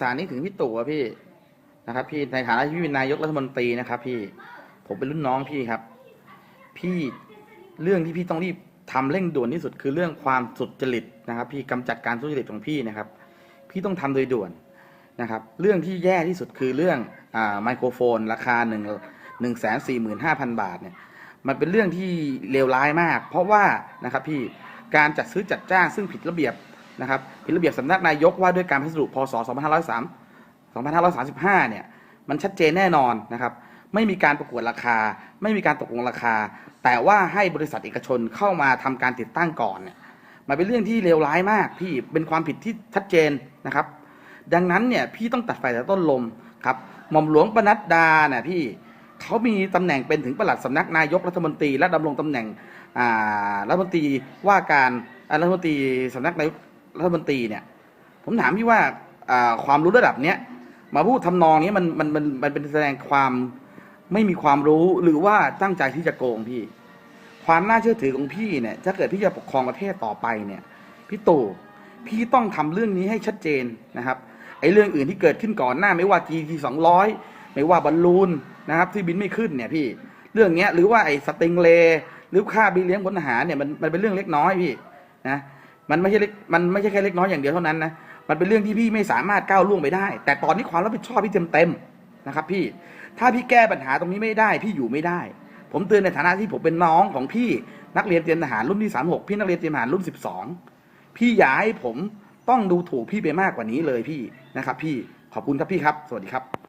สารนี้ถึงพี่ตู่อะพี่นะครับ พี่ในฐานะที่พี่เป็นนายกรัฐมนตรีนะครับ พี่ผมเป็นรุ่นน้องพี่ครับ พี่เรื่องที่พี่ต้องรีบทำเร่งด่วนที่สุดคือเรื่องความสุจริตนะครับ พี่กำจัดการทุจริตของพี่นะครับ พี่ต้องทำโดยด่วนนะครับ เรื่องที่แย่ที่สุดคือเรื่องอ่าไมโครโฟน ราคาหนึ่งหนึ่งแสนสี่หมื่นห้าพันบาทเนี่ยมันเป็นเรื่องที่เลวร้ายมาก เพราะว่านะครับพี่การจัดซื้อจัดจ้างซึ่งผิดระเบียบ นะครับผิดระเบียบสำนักนายกว่าด้วยการพัสดุพศ 2503 2535 เนี่ย มันชัดเจนแน่นอนนะครับ ไม่มีการประกวดราคา ไม่มีการตกลงราคา แต่ว่าให้บริษัทเอกชนเข้ามาทำการติดตั้งก่อนเนี่ย มันเป็นเรื่องที่เลวร้ายมากพี่ เป็นความผิดที่ชัดเจนนะครับ ดังนั้นเนี่ยพี่ต้องตัดไฟแต่ต้นลมครับ หม่อมหลวงปนัดดาเนี่ยพี่เขามีตำแหน่งเป็นถึงประหลัดสำนักนายกรัฐมนตรีและดำรงตำแหน่งรัฐมนตรีว่าการรัฐมนตรีสำนักนายก รัฐมนตรีเนี่ย ผมถามพี่ว่าความรู้ระดับเนี้ยมาพูดทำนองนี้มันมันมันมันเป็นแสดงความไม่มีความรู้หรือว่าตั้งใจที่จะโกงพี่ ความน่าเชื่อถือของพี่เนี่ยถ้าเกิดพี่จะปกครองประเทศต่อไปเนี่ยพี่ตู่พี่ต้องทำเรื่องนี้ให้ชัดเจนนะครับไอ้เรื่องอื่นที่เกิดขึ้นก่อนหน้า ไม่ว่า GT 200 ไม่ว่าบอลลูนนะครับ ที่บินไม่ขึ้นเนี่ยพี่เรื่องเนี้ยหรือว่าไอ้สติงเลหรือค่าบินเลี้ยงพลทหารเนี่ยมันมันเป็นเรื่องเล็กน้อยพี่นะ มันไม่ใช่เล็กมันไม่ใช่แค่เล็กน้อยอย่างเดียวเท่านั้นนะมันเป็นเรื่องที่พี่ไม่สามารถก้าวล่วงไปได้ แต่ตอนนี้ความรับผิดชอบพี่เต็มเต็มๆนะครับพี่ถ้าพี่แก้ปัญหาตรงนี้ไม่ได้ พี่อยู่ไม่ได้ ผมเตือนในฐานะที่ผมเป็นน้องของพี่นักเรียนเตรียมทหารรุ่นที่36พี่นักเรียนเตรียมทหารรุ่น 12 พี่อย่าให้ผมต้องดูถูกพี่ไปมากกว่านี้เลยพี่นะครับ พี่ขอบคุณครับพี่ครับ สวัสดีครับ